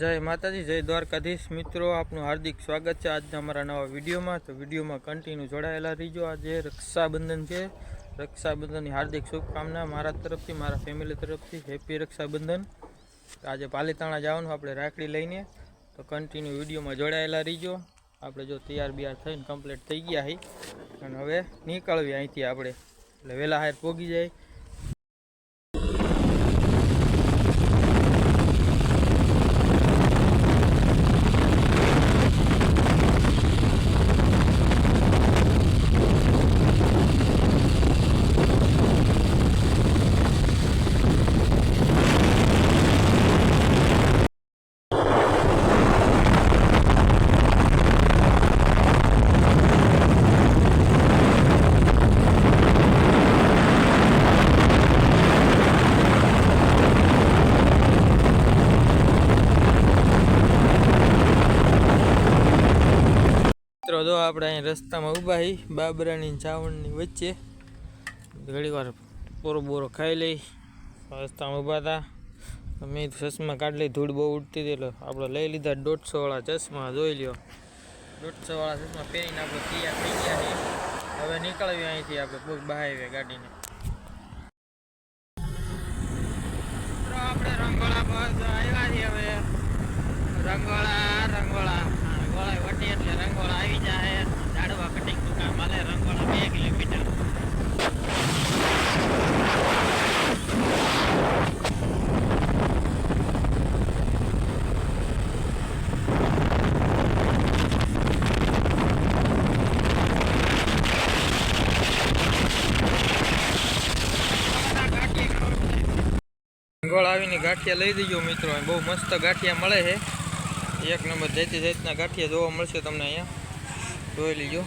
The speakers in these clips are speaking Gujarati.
જય માતાજી, જય દ્વારકાધીશ. મિત્રો, આપનું હાર્દિક સ્વાગત છે આજના અમારા નવા વિડીયોમાં. તો વિડીયોમાં કન્ટિન્યુ જોડાયેલા રહીજો. આજે રક્ષાબંધન છે. રક્ષાબંધનની હાર્દિક શુભકામના મારા તરફથી, મારા ફેમિલી તરફથી. હેપી રક્ષાબંધન. આજે પાલીતાણા જવાનું, આપણે રાખડી લઈને. તો કન્ટિન્યુ વિડીયોમાં જોડાયેલા રહીજો. આપણે જો તૈયાર બિયાર થઈને કમ્પ્લીટ થઈ ગયા હી. અને હવે નીકળવી અહીંથી આપણે. એટલે વહેલા હાર પોગી જાય. મિત્રો આપણે અહીં રસ્તામાં ઊભા હી, બાબરાની ચાવણની વચ્ચે. ઘણી વાર પોરો બોરો ખાઈ લઈ, રસ્તામાં ઊભા હતા. મેં ચશ્મા કાઢી લઈ, ધૂળ બહુ ઉડતી હતી, એટલે આપણે લઈ લીધા દોઢસો વાળા ચશ્મા, જોઈ લ્યો. દોઢસો વાળા ચશ્મા પહેરીને આપણે તૈયાર થઈ ગયા હવે નીકળવી અહીંથી આપણે બહુ બહાર ગાડીને. આપણે રંગોળા બસ આવ્યા છીએ હવે. રંગોળા રંગોળા. રંગોળા આવી જાય ગાંઠિયા લઈ દેજો મિત્રો. બહુ મસ્ત ગાંઠિયા મળે છે. એક નંબર જાતી જાતના ગાંઠિયા જોવા મળશે તમને અહીંયા. જોઈ લીજો.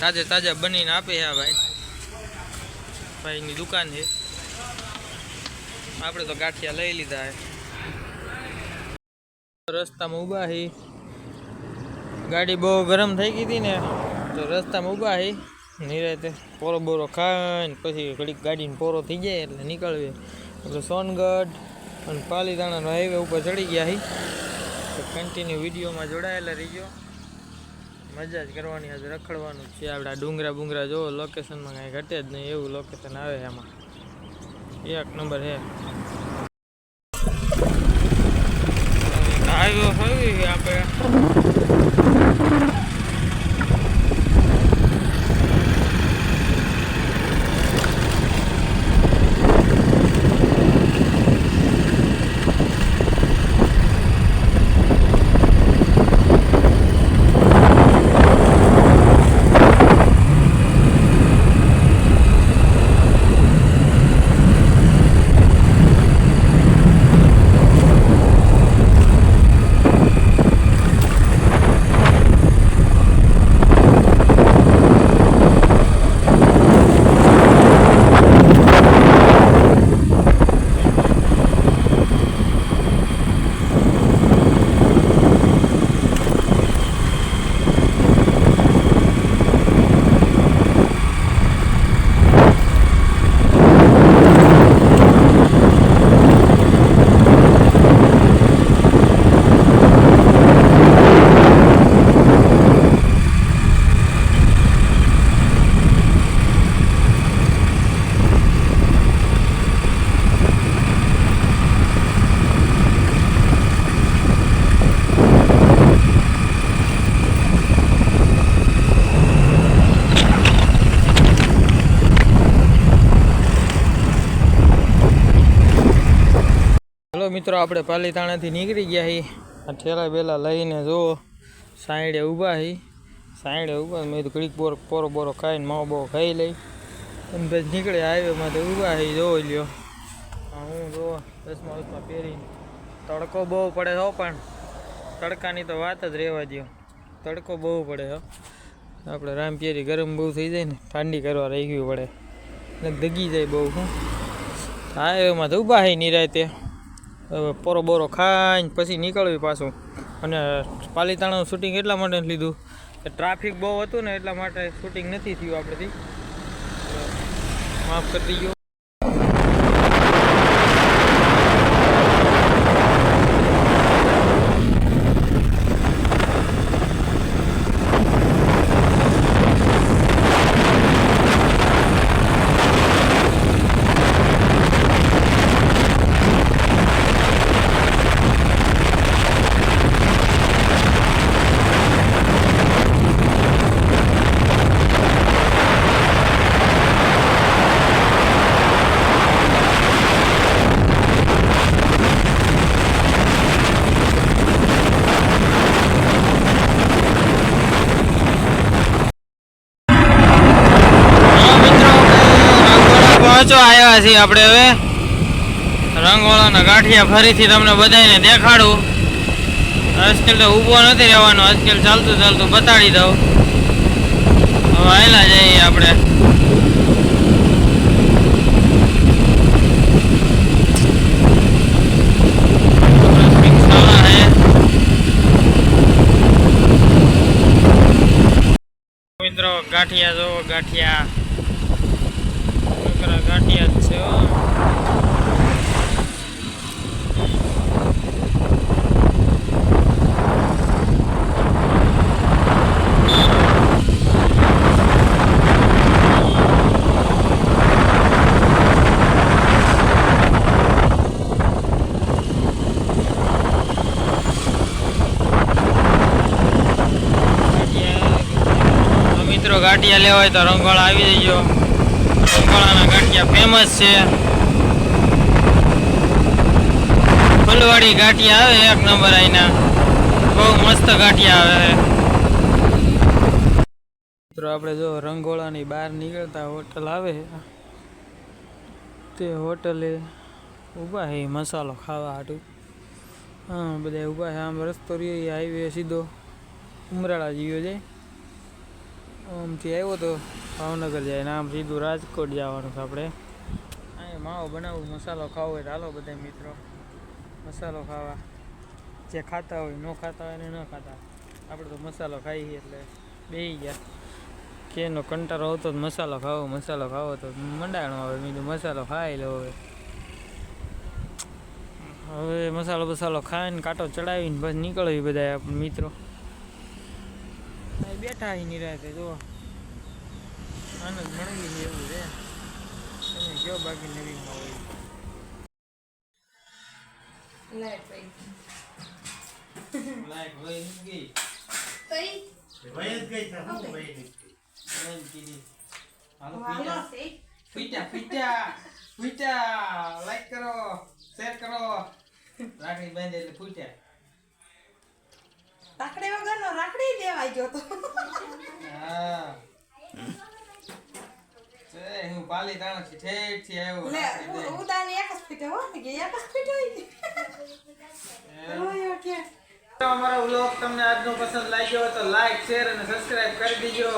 તાજે તાજા બનીને આપે છે ભાઈ. ભાઈની દુકાન છે. આપણે તો ગાંઠિયા લઈ લીધા છે રસ્તામાં ઊભા છે ગાડી બહુ ગરમ થઈ ગઈ હતી ને, તો રસ્તામાં ઊભા છે નિરાતે પોરો બોરો ખાઈને પછી ઘડીક ગાડીને પોરો થઈ જાય એટલે નીકળવી. એટલે સોનગઢ અને પાલીતાણાનો હાઈવે ઉપર ચડી ગયા હી. કન્ટિન્યુ વિડીયોમાં જોડાયેલા રહીજો. મજા જ કરવાની, આજે રખડવાનું છે. આપણે ડુંગરા બુંગરા જોવો લોકેશનમાં કાંઈ ઘટે જ નહીં, એવું લોકેશન આવે એમાં એક નંબર છે. આવ્યો હોય આપણે. મિત્રો, આપણે પાલીતાણાથી નીકળી ગયા હી. આ ઠેલા બેલા લઈને જો સાઈડે ઊભા હી. સાઈડે ઊભા મેં તો ઘડીક બોર પોરો બોરો ખાઈને માવો બહુ ખાઈ લઈ. અને પછી નીકળે હાઈવેમાં તો ઊભા હી જોવો લ્યો. હું જો દસમા વસમાં પહેરીને તડકો બહુ પડે હો પણ તડકાની તો વાત જ રહેવા દો તડકો બહુ પડે હો. આપણે રામપીરી ગરમ બહુ થઈ જાય ને, ઠંડી કરવા રહી ગયું પડે. ને દગી જાય બહુ, હું. હાઈવેમાં તો ઊભા હી હવે પોરો બોરો ખાઈને પછી નીકળવી પાછું. અને પાલીતાણાનું શૂટિંગ એટલા માટે નથી લીધું કે ટ્રાફિક બહુ હતું ને એટલા માટે શૂટિંગ નથી થયું આપણેથી માફ કરી દીજો. પહોંચવા આવ્યા છીએ આપણે હવે. રંગવાળાના ગાંઠિયા ફરીથી તમને બધાને દેખાડું. આજકાલ તો ઊભો નથી રહેવાનો, આજકાલ ચાલતું ચાલતું બતાડી દઉં. હવે આવેલા જઈએ આપણે. ગાંઠિયા જો ગાંઠિયા. છોકરા જ મિત્રો ગાંઠિયા લેવા હોય તો રંગોળા આવી જજો. રંગોળાના ગાંઠિયા ફેમસ છે. ફૂલવાડી ગાંઠિયા આવે એક નંબર અહીંના બહુ મસ્ત ગાંઠિયા આવે મિત્રો, આપણે જો રંગોળાની બહાર નીકળતા હોટલ આવે તે હોટલે ઊભા છે મસાલો ખાવા હાટું. હા બધા ઊભા છે. આમ રસ્તો રહ્યો હાઈવે સીધો. ઉમરાળા જીવ્યો જાય. આમથી આવ્યો તો ભાવનગર જાય આમ સીધું રાજકોટ જવાનું છે આપણે. અહીંયા માવો બનાવું, મસાલો ખાવો હોય હાલો બધા મિત્રો. મસાલો ખાવા. જે ખાતા હોય ન ખાતા હોય ને ન ખાતા. આપણે તો મસાલો ખાઈએ એટલે બેસી ગયા. કેનો કંટારો આવતો તો મસાલો ખાવો મસાલો ખાવો તો મંડાણો આવે. બીજું મસાલો ખાઈ લો હવે. હવે મસાલો બસાલો ખાઈને કાંટો ચડાવીને બસ નીકળવી બધા મિત્રો. બેઠા અહીં નિરાતે જો આનંદ મળી છે એવું છે. તમે કયો બાકી નવીનમાં હોય. લાઈટ હોય. ગઈ કઈ એમ કીધી. હાલો હાલો પીટા પીટા પીટા પીટા લાઈક કરો શેર કરો. રાખડી બાંધે એટલે ફૂટ્યા. રાખડી વગરનો રાખડી દેવાય ગયો તો. હા છે હું પાલી તાણથી ઠેઠથી આવ્યો લે. ઉદાની એક જ ફીટે હો કે એક જ ફીટ હોય ને એમ. રોયો કે તો અમારો વ્લોગ તમને આજનો પસંદ લાગ્યો તો લાઈક શેર અને સબસ્ક્રાઇબ કરી દીજો